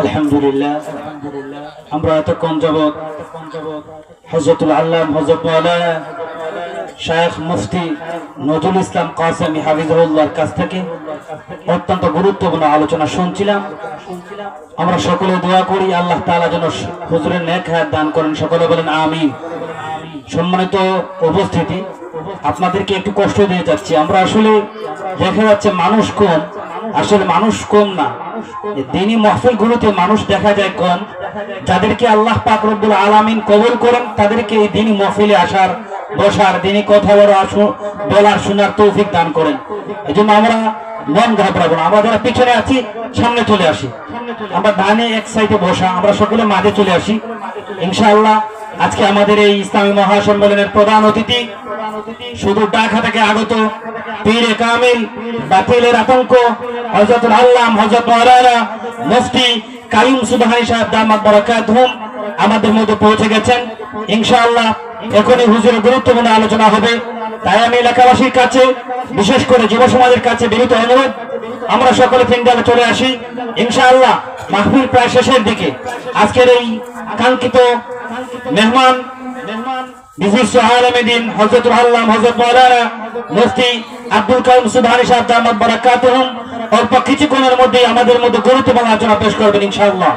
আলহামদুলিল্লাহ। আমরা এতক্ষণ হজরতুল আল্লাহ হজরত মুফতি নজরুল ইসলাম হাফিজুল্লাহর কাছ থেকে অত্যন্ত গুরুত্বপূর্ণ আলোচনা শুনছিলাম। আমরা সকলে দোয়া করি, আল্লাহ তাআলা যেন হুজুরের নেক হায়াত দান করেন। সকলে বলেন আমি সম্মানিত উপস্থিতি, আপনাদেরকে একটু কষ্ট দিয়ে যাচ্ছি। আমরা আসলে দেখা যাচ্ছে মানুষ কম আসলে মানুষ কম না। দিনই মহফিল গুলোতে মানুষ দেখা যায় কম। যাদেরকে আল্লাহ পাক আলামিন কবুল করেন, তাদেরকে এই দিনই মহফিলে আসার, বসার, দিনই কথা বলা আসু- বলার, শোনার তৌফিক দান করেন। এই জন্য আমরা মন ঘাবড়াবো না। আমরা যারা পিছনে আছি, সামনে চলে আসি। আমরা ডানে এক সাইডে বসা, আমরা সকলে মাঝে চলে আসি। ইনশাআল্লাহ আজকে আমাদের এই ইসলামী মহাসম্মেলনের প্রধান অতিথি শুধু ঢাকা থেকে আগত পীরে কামিল বাতিলের আতঙ্ক হজরতুল আল্লাম হজরত মৌলানা মুফতি কাইম সুবহানি সাহেব, দামাত বরাকাতুহুম আমাদের মধ্যে পৌঁছে গেছেন। ইনশাআল্লাহ এখনই হুজুরের গুরুত্বপূর্ণ আলোচনা হবে। তাই আমি এলাকাবাসীর কাছে, বিশেষ করে যুব সমাজের কাছে বিনীত অনুরোধ, আমরা সকলে পিন্ডালে চলে আসি। ইনশাআল্লাহ মাহফিল প্রায় শেষের দিকে। আজকের এই কাঙ্ক্ষিত মেহমান মেহমান বিশিষ্ট আলমেদিন হজরত আল্লাহ হজরত মৌলানা মুফতি আব্দুল কালাম সুবহানি সাহেব দামাত বারাকাতুহুম অল্প কিছুক্ষণের মধ্যেই আমাদের মধ্যে গুরুত্বপূর্ণ আলোচনা পেশ করবেন ইনশাআল্লাহ।